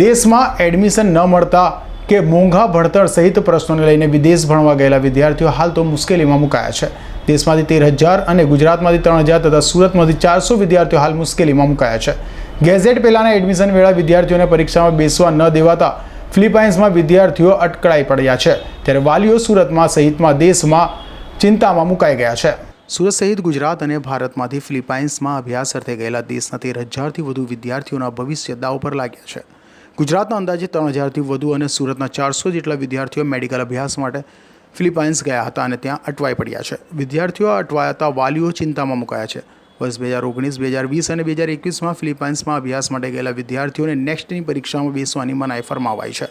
દેશમાં એડમિશન ન મળતા કે મોંઘા ભણતર સહિત પ્રશ્નોને લઈને વિદેશ ભણવા ગયેલા વિદ્યાર્થીઓ હાલ તો મુશ્કેલીમાં મુકાયા છે. દેશમાંથી તેર હજાર અને ગુજરાતમાંથી ત્રણ હજાર તથા સુરતમાંથી ચારસો વિદ્યાર્થીઓ હાલ મુશ્કેલીમાં મુકાયા છે. ગેઝેટ પહેલાંના એડમિશન વેળા વિદ્યાર્થીઓને પરીક્ષામાં બેસવા ન દેવાતા ફિલિપાઇન્સમાં વિદ્યાર્થીઓ અટકળાઈ પડ્યા છે. ત્યારે વાલીઓ સુરતમાં સહિતમાં દેશમાં ચિંતામાં મુકાઈ ગયા છે. સુરત સહિત ગુજરાત અને ભારતમાંથી ફિલિપાઇન્સમાં અભ્યાસ અર્થે ગયેલા દેશના તેર હજારથી વધુ વિદ્યાર્થીઓના ભવિષ્ય દાવ પર લાગ્યા છે. ગુજરાતના અંદાજે ત્રણ હજારથી વધુ અને સુરતના ચારસો જેટલા વિદ્યાર્થીઓ મેડિકલ અભ્યાસ માટે ફિલિપાઇન્સ ગયા હતા અને ત્યાં અટવાઈ પડ્યા છે. વિદ્યાર્થીઓ અટવાયાતા વાલીઓ ચિંતામાં મુકાયા છે. વર્ષ બે હજાર ઓગણીસ, બે હજાર વીસ અને બે હજાર એકવીસમાં ફિલિપાઇન્સમાં અભ્યાસ માટે ગયેલા વિદ્યાર્થીઓને નેક્સ્ટની પરીક્ષામાં બેસવાની મનાઈ ફરમાવાઈ છે.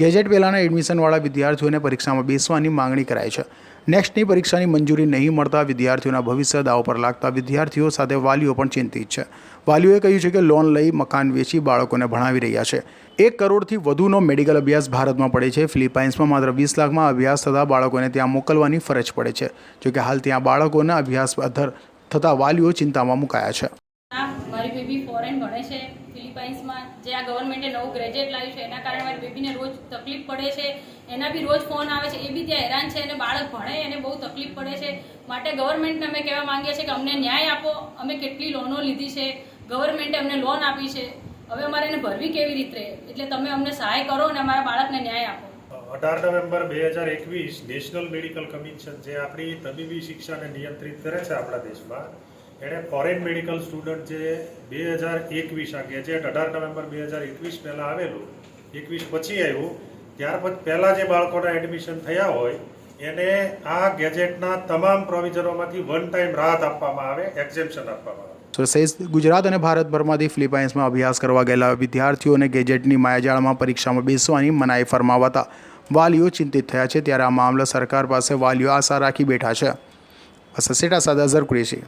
ગેજેટ પહેલાંના એડમિશનવાળા વિદ્યાર્થીઓને પરીક્ષામાં બેસવાની માંગણી કરાય છે. નેક્સ્ટની પરીક્ષાની મંજૂરી નહીં મળતા વિદ્યાર્થીઓના ભવિષ્ય દાવ પર લાગતા વિદ્યાર્થીઓ સાથે વાલીઓ પણ ચિંતિત છે. વાલીઓએ કહ્યું છે કે લોન લઈ મકાન વેચી બાળકોને ભણાવી રહ્યા છે. એક કરોડથી વધુનો મેડિકલ અભ્યાસ ભારતમાં પડે છે. ફિલિપાઇન્સમાં માત્ર વીસ લાખમાં અભ્યાસ થતા બાળકોને ત્યાં મોકલવાની ફરજ પડે છે. જોકે હાલ ત્યાં બાળકોના અભ્યાસ અધર થતા વાલીઓ ચિંતામાં મુકાયા છે. મારી બેબી ફોરેન ભણે છે ફિલિપાઇન્સમાં. જે આ ગવર્મેન્ટે નવું ગ્રેજ્યુએટ લાવ્યું છે, એના કારણે મારી બેબીને રોજ તકલીફ પડે છે. એના બી રોજ ફોન આવે છે, એ બી ત્યાં હેરાન છે અને બાળક ભણે એને બહુ તકલીફ પડે છે. માટે ગવર્મેન્ટને અમે કહેવા માંગીએ છીએ કે અમને ન્યાય આપો, અમે કેટલી લોનો લીધી છે. ગવર્મેન્ટે અમને લોન આપી છે. હવે અમારે એને ભરવી કેવી રીતે એટલે તમે અમને સહાય કરો અને અમારા બાળકને ન્યાય આપો. અઢાર નવેમ્બર બે હજાર એકવીસ નેશનલ મેડિકલ કમિશન જે આપણી તબીબી શિક્ષાને નિયંત્રિત કરે છે આપણા દેશમાં એણે ફોરેન મેડિકલ સ્ટુડન્ટ જે બે હજાર એકવીસ આ ગેજેટ અઢાર નવેમ્બર બે હજાર એકવીસ પહેલાં આવેલું, એકવીસ પછી આવ્યું, ત્યાર પછી પહેલાં જે બાળકોના એડમિશન થયા હોય, એને આ ગેજેટના તમામ પ્રોવિઝનોમાંથી વન ટાઈમ રાહત આપવામાં આવે એક્ઝેમ્પશન આપવામાં આવે. સહિત ગુજરાત અને ભારતભરમાંથી ફિલિપાઇન્સમાં અભ્યાસ કરવા ગયેલા વિદ્યાર્થીઓને ગેજેટની માયાજાળમાં પરીક્ષામાં બેસવાની મનાઈ ફરમાવતા વાલીઓ ચિંતિત થયા છે, ત્યારે આ મામલે સરકાર પાસે વાલીઓ આશા રાખી બેઠા છે. બસ સેટા સાદા ઝર કુરેશી.